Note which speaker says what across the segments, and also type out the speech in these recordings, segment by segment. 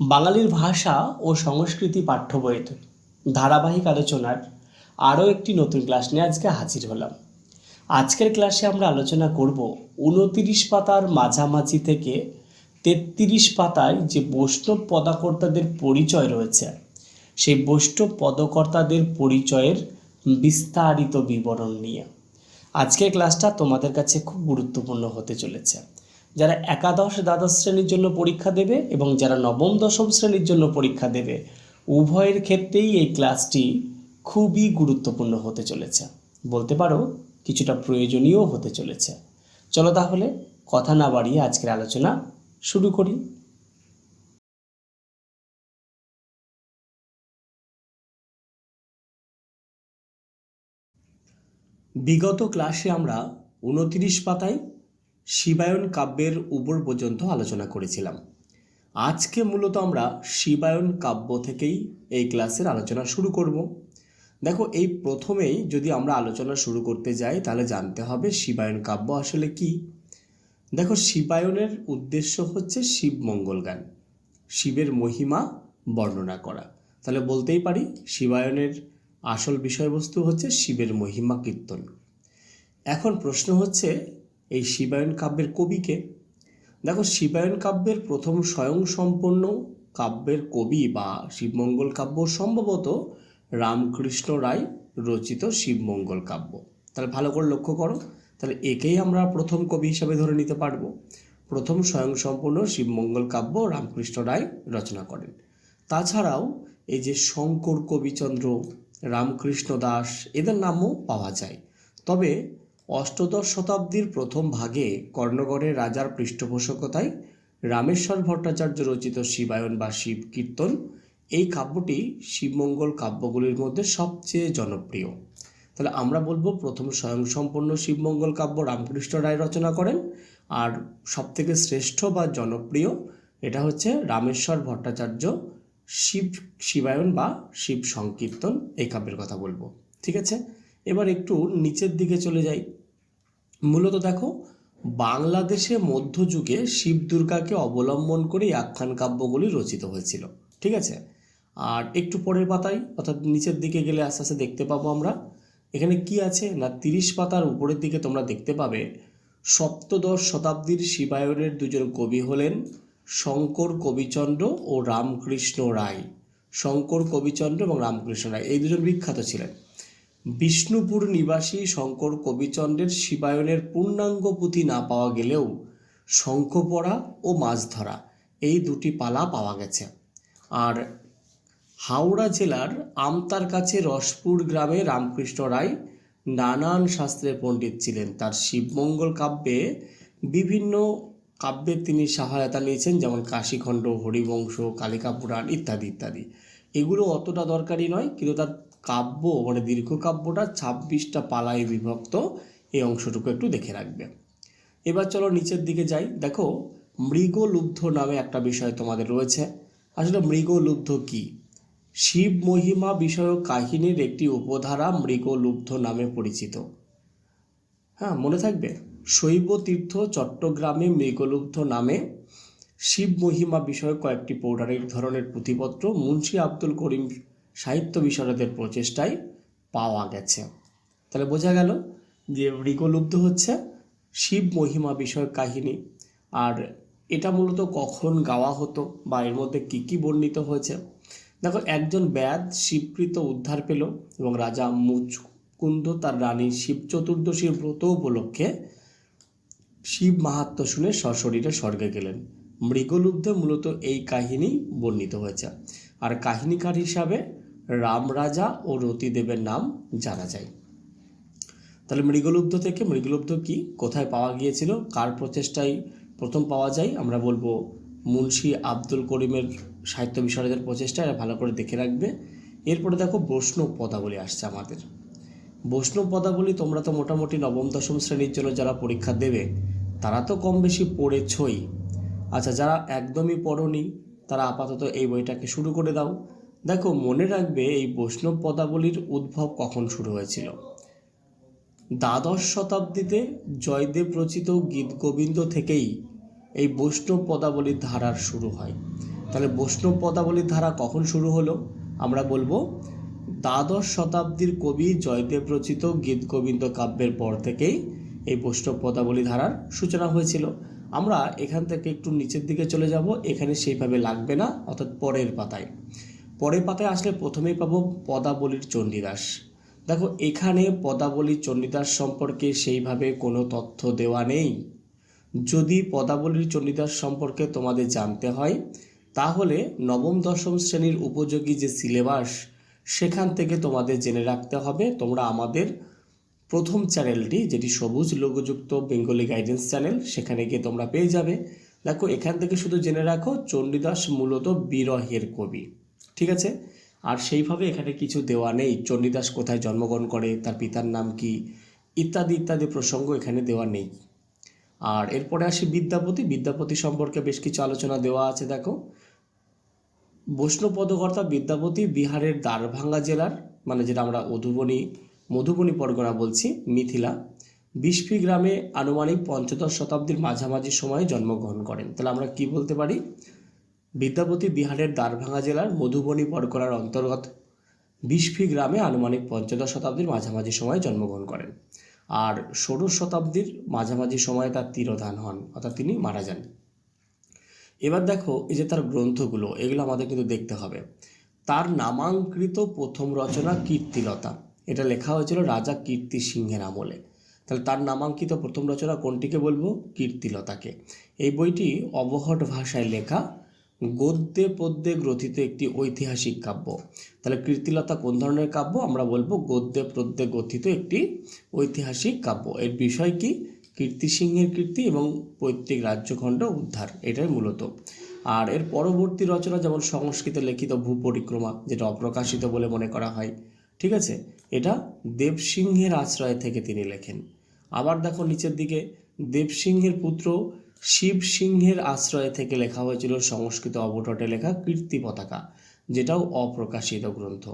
Speaker 1: বাঙালির ভাষা ও সংস্কৃতি পাঠ্য বইয়ের ধারাবাহিক আলোচনার আরও একটি নতুন ক্লাস নিয়ে আজকে হাজির হলাম। আজকের ক্লাসে আমরা আলোচনা করব উনতিরিশ পাতার মাঝামাঝি থেকে তেত্রিশ পাতায় যে বৈষ্ণব পদাকর্তাদের পরিচয় রয়েছে, সেই বৈষ্ণব পদকর্তাদের পরিচয়ের বিস্তারিত বিবরণ নিয়ে। আজকের ক্লাসটা তোমাদের কাছে খুব গুরুত্বপূর্ণ হতে চলেছে। যারা একাদশ দ্বাদশ শ্রেণির জন্য পরীক্ষা দেবে এবং যারা নবম, দশম শ্রেণির জন্য পরীক্ষা দেবে, উভয়ের ক্ষেত্রেই এই ক্লাসটি খুবই গুরুত্বপূর্ণ হতে চলেছে। বলতে পারো, কিছুটা প্রয়োজনীয় হতে চলেছে। চলো তাহলে কথা না বাড়িয়ে আজকের আলোচনা শুরু করি। বিগত ক্লাসে আমরা উনত্রিশ পাতায় শিবায়ন কাব্যের উপর পর্যন্ত আলোচনা করেছিলাম। আজকে মূলত আমরা শিবায়ন কাব্য থেকেই এই ক্লাসের আলোচনা শুরু করব। দেখো, এই প্রথমেই যদি আমরা আলোচনা শুরু করতে যাই, তাহলে জানতে হবে শিবায়ন কাব্য আসলে কি। দেখো, শিবায়নের উদ্দেশ্য হচ্ছে শিব মঙ্গল গান, শিবের মহিমা বর্ণনা করা। তাহলে বলতেই পারি, শিবায়নের আসল বিষয়বস্তু হচ্ছে শিবের মহিমা কীর্তন। এখন প্রশ্ন হচ্ছে এই শিবায়ন কাব্যের কবিকে? দেখো, শিবায়ন কাব্যের প্রথম স্বয়ংসম্পন্ন কাব্যের কবি বা শিবমঙ্গল কাব্য সম্ভবত রামকৃষ্ণ রায় রচিত শিবমঙ্গল কাব্য। তাহলে ভালো করে লক্ষ্য করো, তাহলে একেই আমরা প্রথম কবি হিসাবে ধরে নিতে পারব। প্রথম স্বয়ংসম্পূর্ণ শিবমঙ্গল কাব্য রামকৃষ্ণ রায় রচনা করেন। তাছাড়াও এই যে শঙ্কর কবিচন্দ্র, রামকৃষ্ণ দাস, এদের নামও পাওয়া যায়। তবে অষ্টদশ শতাব্দীর প্রথম ভাগে কর্ণগড়ের রাজার পৃষ্ঠপোষকতায় রামেশ্বর ভট্টাচার্য রচিত শিবায়ন বা শিব কীর্তন, এই কাব্যটি শিবমঙ্গল কাব্যগুলির মধ্যে সবচেয়ে জনপ্রিয়। তাহলে আমরা বলব, প্রথম স্বয়ংসম্পন্ন শিবমঙ্গল কাব্য রামকৃষ্ণ রায় রচনা করেন। আর সবথেকে শ্রেষ্ঠ বা জনপ্রিয় এটা হচ্ছে রামেশ্বর ভট্টাচার্য শিব শিবায়ন বা শিব সংকীর্তন, এই কাব্যের কথা বলব। ঠিক আছে? এবার একটু নিচের দিকে চলে যাই। মূলত দেখো, বাংলাদেশে মধ্যযুগে শিব দুর্গাকে অবলম্বন করে আখ্যান কাব্যগুলি রচিত হয়েছিল, ঠিক আছে? আর একটু পরের পাতায়, অর্থাৎ নিচের দিকে গেলে আস্তে আস্তে দেখতে পাবো আমরা। এখানে কি আছে? না, তিরিশ পাতার উপরের দিকে তোমরা দেখতে পাবে, সপ্তদশ শতাব্দীর শিবায়নের দুজন কবি হলেন শঙ্কর কবিচন্দ্র ও রামকৃষ্ণ রায়। শঙ্কর কবিচন্দ্র এবং রামকৃষ্ণ রায়, এই দুজন বিখ্যাত ছিলেন। বিষ্ণুপুর নিবাসী শঙ্কর কবিচন্দ্রের শিবায়নের পূর্ণাঙ্গ পুঁথি না পাওয়া গেলেও শঙ্খ পড়া ও মাছ ধরা এই দুটি পালা পাওয়া গেছে। আর হাওড়া জেলার আমতার কাছে রসপুর গ্রামে রামকৃষ্ণ রায় নানান শাস্ত্রের পণ্ডিত ছিলেন। তার শিবমঙ্গল কাব্যে বিভিন্ন কাব্যের তিনি সহায়তা নিয়েছেন, যেমন কাশীখণ্ড, হরিবংশ কালিকা পুরাণ ইত্যাদি ইত্যাদি। এগুলো অতটা দরকারি নয়, কিন্তু তার কাব্য মানে দীর্ঘ কাব্যটা ছাব্বিশটা পালায় বিভক্ত। এই অংশটুকু একটু দেখে রাখবে। এবার চলো নিচের দিকে যাই। দেখো, মৃগলুব্ধ নামে একটা বিষয় তোমাদের রয়েছে। আসলে মৃগলুব্ধ কি? শিব মহিমা বিষয়ক কাহিনীর একটি উপধারা মৃগলুব্ধ নামে পরিচিত। হ্যাঁ মনে থাকবে? শৈব তীর্থ চট্টগ্রামে মৃগলুব্ধ নামে শিব মহিমা বিষয়ক কয়েকটি পৌরাণিক ধরনের পুঁথিপত্র। মুন্সী আব্দুল করিম সাহিত্য বিশারদের প্রচেষ্টায় পাওয়া গেছে। তাহলে বোঝা গেল যে মৃগলুব্ধ হচ্ছে শিব মহিমা বিষয়ক কাহিনী। আর এটা মূলত কখন গাওয়া হতো বা এর মধ্যে কী কী বর্ণিত হয়েছে? দেখো, একজন ব্যাদ শিবকৃত উদ্ধার পেল এবং রাজা মুচকুন্দ তার রানী শিব চতুর্দশীর ব্রত উপলক্ষে শিব মাহাত্ম শুনে সশরীরে স্বর্গে গেলেন। মৃগলুব্ধে মূলত এই কাহিনী বর্ণিত হয়েছে। আর কাহিনীকার হিসাবে রাম রাজা ও রতিদেবের নাম জানা যায়। তাহলে মৃগলুব্ধ থেকে মৃগলুব্ধ কি কোথায় পাওয়া গিয়েছিল? কার প্রচেষ্টায় প্রথম পাওয়া যায়? আমরা বলব মুন্সি আব্দুল করিমের সাহিত্য বিশারদের প্রচেষ্টা এটা ভালো করে দেখে রাখবে। এরপরে দেখো বৈষ্ণব পদাবলী আসছে আমাদের। বৈষ্ণব পদাবলী তোমরা তো মোটামুটি নবম, দশম শ্রেণির জন্য যারা পরীক্ষা দেবে, তারা তো কম বেশি পড়েছই। আচ্ছা যারা একদমই পড়নি, তারা আপাতত এই বইটাকে শুরু করে দাও। দেখো, মনে রাখবে এই বৈষ্ণব পদাবলীর উদ্ভব কখন শুরু হয়েছিল? দ্বাদশ শতাব্দীতে জয়দেব রচিত গীত গোবিন্দ থেকেই এই বৈষ্ণব পদাবলীর ধারার শুরু হয়। তাহলে বৈষ্ণব পদাবলীর ধারা কখন শুরু হলো? আমরা বলব, দ্বাদশ শতাব্দীর কবি জয়দেব রচিত গীত গোবিন্দ কাব্যের পর থেকেই এই বৈষ্ণব পদাবলী ধারার সূচনা হয়েছিল। আমরা এখান থেকে একটু নিচের দিকে চলে যাব, এখানে সেইভাবে লাগবে না, অর্থাৎ পরের পাতায়। পরের পাতায় আসলে প্রথমেই পাবো পদাবলীর চণ্ডীদাস। দেখো, এখানে পদাবলীর চণ্ডীদাস সম্পর্কে সেইভাবে কোনো তথ্য দেওয়া নেই। যদি পদাবলীর চণ্ডীদাস সম্পর্কে তোমাদের জানতে হয়, তাহলে নবম, দশম শ্রেণির উপযোগী যে সিলেবাস, সেখান থেকে তোমাদের জেনে রাখতে হবে। তোমরা আমাদের প্রথম চ্যানেলটি, যেটি সবুজ লোগোযুক্ত বেঙ্গলি গাইডেন্স চ্যানেল, সেখানে গিয়ে তোমরা পেয়ে যাবে। দেখো, এখান থেকে শুধু জেনে রাখো, চণ্ডীদাস মূলত বিরহের কবি। ঠিক আছে? আর সেইভাবে এখানে কিছু দেওয়া নেই। চণ্ডীদাস কোথায় জন্মগ্রহণ করে, তার পিতার নাম কি, ইত্যাদি ইত্যাদি প্রসঙ্গ এখানে দেওয়া নেই। আর এরপরে আসি বিদ্যাপতি। বিদ্যাপতি সম্পর্কে বেশ কিছু আলোচনা দেওয়া আছে, দেখো। বৈষ্ণব পদকর্তা বিদ্যাপতি বিহারের দ্বারভাঙ্গা জেলার মানে যেটা আমরা মধুবনী মধুবনী পরগনা বলছি, মিথিলা। বিশফি গ্রামে আনুমানিক পঞ্চদশ শতাব্দীর মাঝামাঝি সময়ে জন্মগ্রহণ করেন। তাহলে আমরা কি বলতে পারি? বিদ্যাপতি বিহারের দ্বারভাঙ্গা জেলার মধুবনী পরগনার অন্তর্গত। বিশফি গ্রামে আনুমানিক পঞ্চদশ শতাব্দীর মাঝামাঝি সময়ে জন্মগ্রহণ করেন। আর ষোড়শ শতাব্দীর মাঝামাঝি সময়ে তার তিরোধান হন, অর্থাৎ তিনি মারা যান। এবার দেখো এই যে তার গ্রন্থগুলো, এগুলো আমাদের কিন্তু দেখতে হবে। তার নামাঙ্কৃত প্রথম রচনা কীর্তিলতা। এটা লেখা হয়েছিল রাজা কীর্তি সিংহের আমলে। তাহলে তার নামাঙ্কিত প্রথম রচনা কোনটিকে বলব? কীর্তিলতাকে। এই বইটি অবহট ভাষায় লেখা গদ্যে পদ্যে গ্রথিত একটি ঐতিহাসিক কাব্য। তাহলে কীর্তিলতা কোন ধরনের কাব্য? আমরা বলব গদ্যে পদ্যে গ্রথিত একটি ঐতিহাসিক কাব্য। এর বিষয় কি? কীর্তি সিংহের কীর্তি এবং পৈতৃক রাজ্যখণ্ড উদ্ধার, এটাই মূলত। আর এর পরবর্তী রচনা যেমন সংস্কৃতে লিখিত ভূপরিক্রমা, যেটা অপ্রকাশিত বলে মনে করা হয়, ঠিক আছে? এটা দেবসিংহের আশ্রয় থেকে তিনি লেখেন। আবার দেখো নিচের দিকে দেবসিংহের পুত্র শিব সিংহের আশ্রয় থেকে লেখা হয়েছিল সংস্কৃত অবটটে লেখা কীর্তি পতাকা, যেটাও অপ্রকাশিত গ্রন্থ।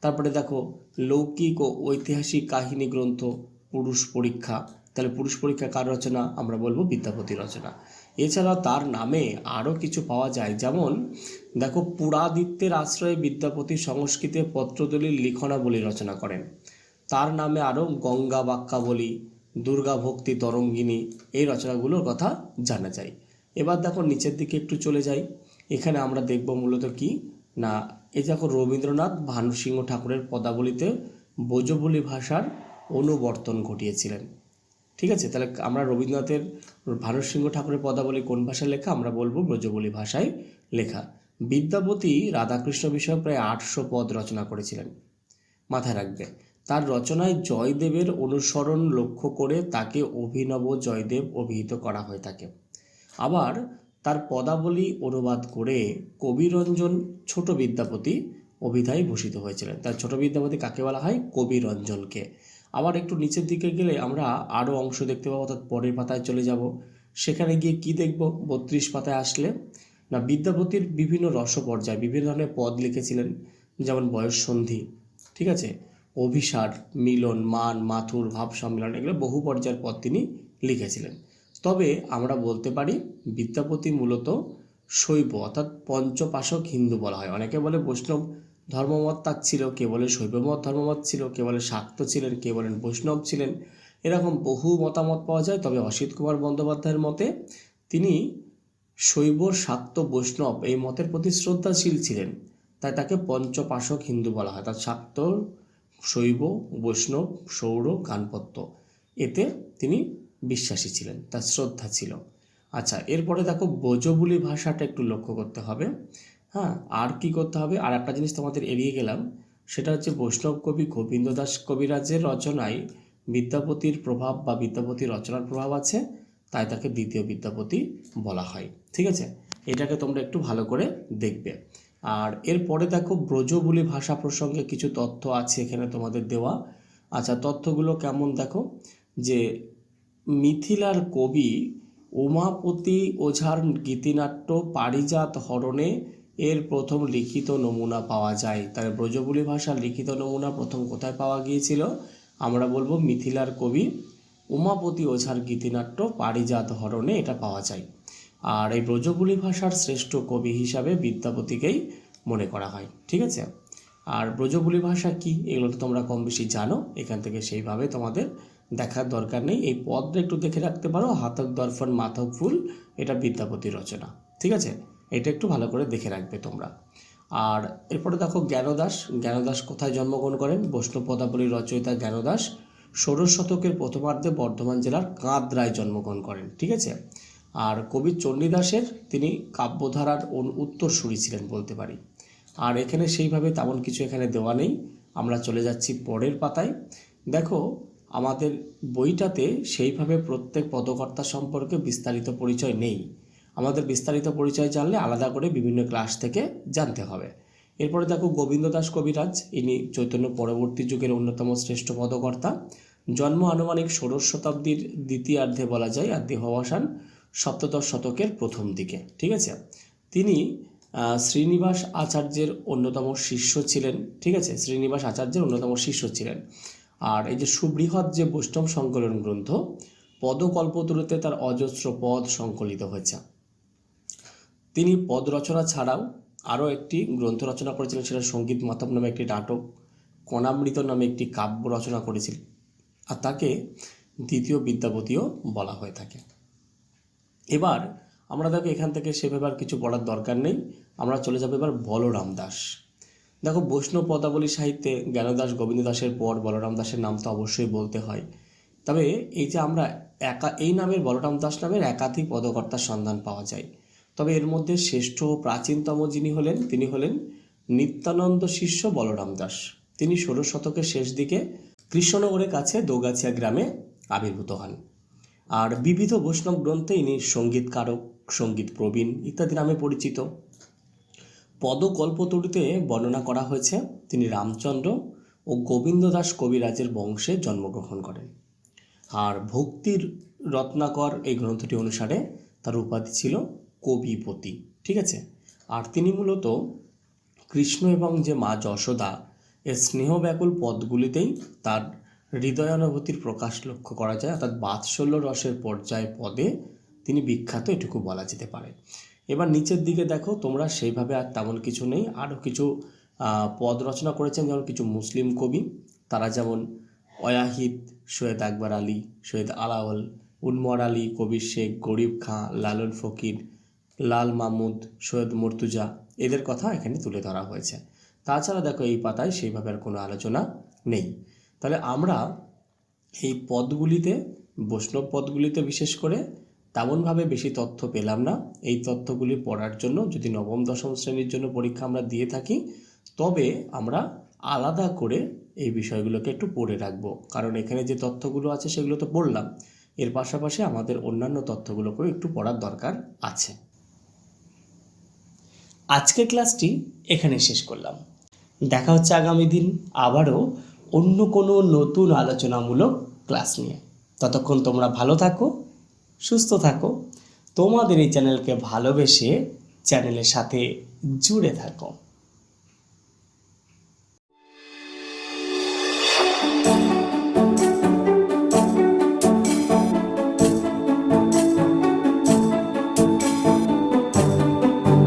Speaker 1: তারপরে দেখো, লৌকিক ও ঐতিহাসিক কাহিনী গ্রন্থ, পুরুষ পরীক্ষা। তাহলে পুরুষ পরীক্ষা কার রচনা? আমরা বলব বিদ্যাপতি রচনা। এছাড়া তার নামে আরও কিছু পাওয়া যায়, যেমন, দেখো, পুরাদিত্যের আশ্রয়ে বিদ্যাপতি সংস্কৃতে পত্রদলির লিখনাবলী রচনা করেন। তার নামে আরও গঙ্গা বাক্যাবলী দুর্গা ভক্তি তরঙ্গিনী এই রচনাগুলোর কথা জানা যায়। এবার দেখো নিচের দিকে একটু চলে যাই। এখানে আমরা দেখব মূলত কি? না, এই দেখো রবীন্দ্রনাথ ভানুসিংহ ঠাকুরের পদাবলিতে বোজবলি ভাষার অনুবর্তন ঘটিয়েছিলেন। ঠিক আছে? তাহলে আমরা রবীন্দ্রনাথের ভানুসিংহ ঠাকুরের পদাবলী কোন ভাষায় লেখা? আমরা বলব ব্রজবলি ভাষায় লেখা। বিদ্যাপতি রাধাকৃষ্ণ বিষয়ে প্রায় আটশো পদ রচনা করেছিলেন। মাথায় রাখবে। তার রচনায় জয়দেবের অনুসরণ লক্ষ্য করে তাকে অভিনব জয়দেব অভিহিত করা হয়ে থাকে আবার তার পদাবলী অনুবাদ করে কবিরঞ্জন ছোট বিদ্যাপতি অভিধায় ভূষিত হয়েছিলেন। তার ছোট বিদ্যাপতি কাকে বলা হয়? কবিরঞ্জনকে। আবার একটু নিচের দিকে গেলে আমরা আরও অংশ দেখতে পাবো, অর্থাৎ পরের পাতায় চলে যাব। সেখানে গিয়ে কি দেখব? বত্রিশ পাতায় আসলে না, বিদ্যাপতির বিভিন্ন রস রসপর্যায় বিভিন্ন ধরনের পদ লিখেছিলেন, যেমন বয়স সন্ধি, ঠিক আছে? অভিসার, মিলন, মান, মাথুর, ভাব সম্মেলন এগুলো বহু পর্যায়ের পদ তিনি লিখেছিলেন। তবে আমরা বলতে পারি বিদ্যাপতি মূলত শৈব, অর্থাৎ পঞ্চপাশক হিন্দু বলা হয়। অনেকে বলে বৈষ্ণব ধর্মমত তার ছিল, কে বলে শৈবমত ধর্মমত ছিল, কে বলে শাক্ত ছিলেন, কে বলেন বৈষ্ণব ছিলেন। এরকম বহু মতামত পাওয়া যায়, তবে অসিত কুমার বন্দ্যোপাধ্যায়ের মতে তিনি শৈব, শাক্ত, বৈষ্ণব এই মতের প্রতি শ্রদ্ধাশীল ছিলেন। তাই তাকে পঞ্চপাশক হিন্দু বলা হয়। তার শাক্ত শৈব, বৈষ্ণব, সৌর গানপত্য এতে তিনি বিশ্বাসী ছিলেন, তার শ্রদ্ধা ছিল। আচ্ছা এরপরে দেখো বজবুলি ভাষাটা একটু লক্ষ্য করতে হবে। হ্যাঁ আর কি করতে হবে? আর একটা জিনিস তোমাদের এড়িয়ে গেলাম, সেটা হচ্ছে বৈষ্ণব কবি গোবিন্দ দাস কবিরাজের রচনায় বিদ্যাপতির প্রভাব বা বিদ্যাপতির রচনার প্রভাব আছে, তাই তাকে দ্বিতীয় বিদ্যাপতি বলা হয়। ঠিক আছে? এটাকে তোমরা একটু ভালো করে দেখবে। আর এরপরে দেখো ব্রজবুলি ভাষা প্রসঙ্গে কিছু তথ্য আছে এখানে তোমাদের দেওয়া। আচ্ছা তথ্যগুলো কেমন দেখো? যে মিথিলার কবি উমাপতি ওঝার গীতিনাট্য পারিজাত হরণে এর প্রথম লিখিত নমুনা পাওয়া যায়। তার ব্রজবুলি ভাষার লিখিত নমুনা প্রথম কোথায় পাওয়া গিয়েছিল? আমরা বলব মিথিলার কবি উমাপতি ওঝার গীতিনাট্য পারিজাত হরণে এটা পাওয়া যায়। আর এই ব্রজবুলি ভাষার শ্রেষ্ঠ কবি হিসাবে বিদ্যাপতিকেই মনে করা হয়, ঠিক আছে? আর ব্রজবুলি ভাষা কি? এগুলো তো তোমরা কম বেশি জানো, এখান থেকে সেইভাবে তোমাদের দেখার দরকার নেই। এই পদটা একটু দেখে রাখতে পারো হাতক দর্পণ মাথক ফুল, এটা বিদ্যাপতির রচনা, ঠিক আছে? এটা একটু ভালো করে দেখে রাখবে তোমরা। আর এরপরে দেখো জ্ঞানদাস জ্ঞানদাস কোথায় জন্মগ্রহণ করেন? বৈষ্ণব পদাবলীর রচয়িতা জ্ঞানদাস ষোড়শ শতকের প্রথমার্ধে বর্ধমান জেলার কাঁদরায় জন্মগ্রহণ করেন, ঠিক আছে? আর কবি চণ্ডীদাসের তিনি কাব্যধারার উত্তরসূরি ছিলেন বলতে পারি। আর এখানে সেইভাবে তেমন কিছু এখানে দেওয়া নেই। আমরা চলে যাচ্ছি পরের পাতায়। দেখো, আমাদের বইটাতে সেইভাবে প্রত্যেক পদকর্তা সম্পর্কে বিস্তারিত পরিচয় নেই। আমাদের বিস্তারিত পরিচয় জানলে আলাদা করে বিভিন্ন ক্লাস থেকে জানতে হবে। এরপরে দেখো গোবিন্দ দাস কবিরাজ, ইনি চৈতন্য পরবর্তী যুগের অন্যতম শ্রেষ্ঠ পদকর্তা। জন্ম আনুমানিক ষোড়শ শতাব্দীর দ্বিতীয়ার্ধে বলা যায়, আর দেহাবসান সপ্তদশ শতকের প্রথম দিকে, ঠিক আছে? তিনি শ্রীনিবাস আচার্যের অন্যতম শিষ্য ছিলেন, ঠিক আছে? শ্রীনিবাস আচার্যের অন্যতম শিষ্য ছিলেন। আর এই যে সুবৃহৎ যে বৈষ্ণব সংকলন গ্রন্থ, পদকল্পতরুতে তার অজস্র পদ সংকলিত হয়েছে। তিনি পদ রচনা ছাড়াও আরও একটি গ্রন্থ রচনা করেছিলেন, সেটা সংগীত মাতব নামে একটি নাটক, কণামৃত নামে একটি কাব্য রচনা করেছিলেন আর তাকে দ্বিতীয় বিদ্যাপতিও বলা হয়ে থাকে। এবার আমরা দেখো এখান থেকে সেভাবে আর কিছু বলার দরকার নেই। আমরা চলে যাব এবার বলরাম দাস। দেখো বৈষ্ণব পদাবলী সাহিত্যে জ্ঞানদাস গোবিন্দ দাসের পর বলরাম দাসের নাম তো অবশ্যই বলতে হয়। তবে এই যে আমরা একা, এই নামের বলরাম দাস নামের একাধিক পদকর্তার সন্ধান পাওয়া যায়। তবে এর মধ্যে শ্রেষ্ঠ প্রাচীনতম যিনি হলেন, তিনি হলেন নিত্যানন্দ শিষ্য বলরাম দাস। তিনি ষোলো শতকের শেষ দিকে কৃষ্ণনগরের কাছে দৌগাছিয়া গ্রামে আবির্ভূত হন। আর বিবিধ বৈষ্ণব গ্রন্থে ইনি সঙ্গীতকারক, সংগীত প্রবীণ ইত্যাদি নামে পরিচিত। পদকল্পতরুতে বর্ণনা করা হয়েছে, তিনি রামচন্দ্র ও গোবিন্দ দাস কবিরাজের বংশে জন্মগ্রহণ করেন। আর ভক্তির রত্নাকর এই গ্রন্থটি অনুসারে তার উপাধি ছিল কবিপতি, ঠিক আছে? আর তিনি মূলত কৃষ্ণ এবং যে মা যশোদা, এর স্নেহ ব্যাকুল পদগুলিতেই তার হৃদয়ানুভূতির প্রকাশ লক্ষ্য করা যায়, অর্থাৎ বাৎসল্য রসের পর্যায় পদে তিনি বিখ্যাত, এটুকু বলা যেতে পারে। এবার নিচের দিকে দেখো, তোমরা সেইভাবে আর তেমন কিছু নেই। আরও কিছু পদ রচনা করেছেন, যেমন কিছু মুসলিম কবি। তারা যেমন অয়াহিদ, সৈয়দ আকবর আলী, সৈয়দ আলাওল উন্মর আলী, কবির শেখ, গরিব খাঁ লালন ফকির, লাল মাহমুদ সৈয়দ মর্তুজা, এদের কথা এখানে তুলে ধরা হয়েছে। তাছাড়া দেখো এই পাতায় সেইভাবে আর কোনো আলোচনা নেই। তাহলে আমরা এই পদগুলিতে, বৈষ্ণব পদগুলিতে বিশেষ করে তেমনভাবে বেশি তথ্য পেলাম না। এই তথ্যগুলি পড়ার জন্য, যদি নবম, দশম শ্রেণির জন্য পরীক্ষা আমরা দিয়ে থাকি, তবে আমরা আলাদা করে এই বিষয়গুলোকে একটু পড়ে রাখব। কারণ এখানে যে তথ্যগুলো আছে সেগুলো তো পড়লাম, এর পাশাপাশি আমাদের অন্যান্য তথ্যগুলোকেও একটু পড়ার দরকার আছে। আজকের ক্লাসটি এখানে শেষ করলাম। দেখা হচ্ছে আগামী দিন আবারও অন্য কোনো নতুন আলোচনামূলক ক্লাস নিয়ে। ততক্ষণ তোমরা ভালো থাকো, সুস্থ থাকো। তোমাদের এই চ্যানেলকে ভালোবেসে চ্যানেলের সাথে জুড়ে থাকো।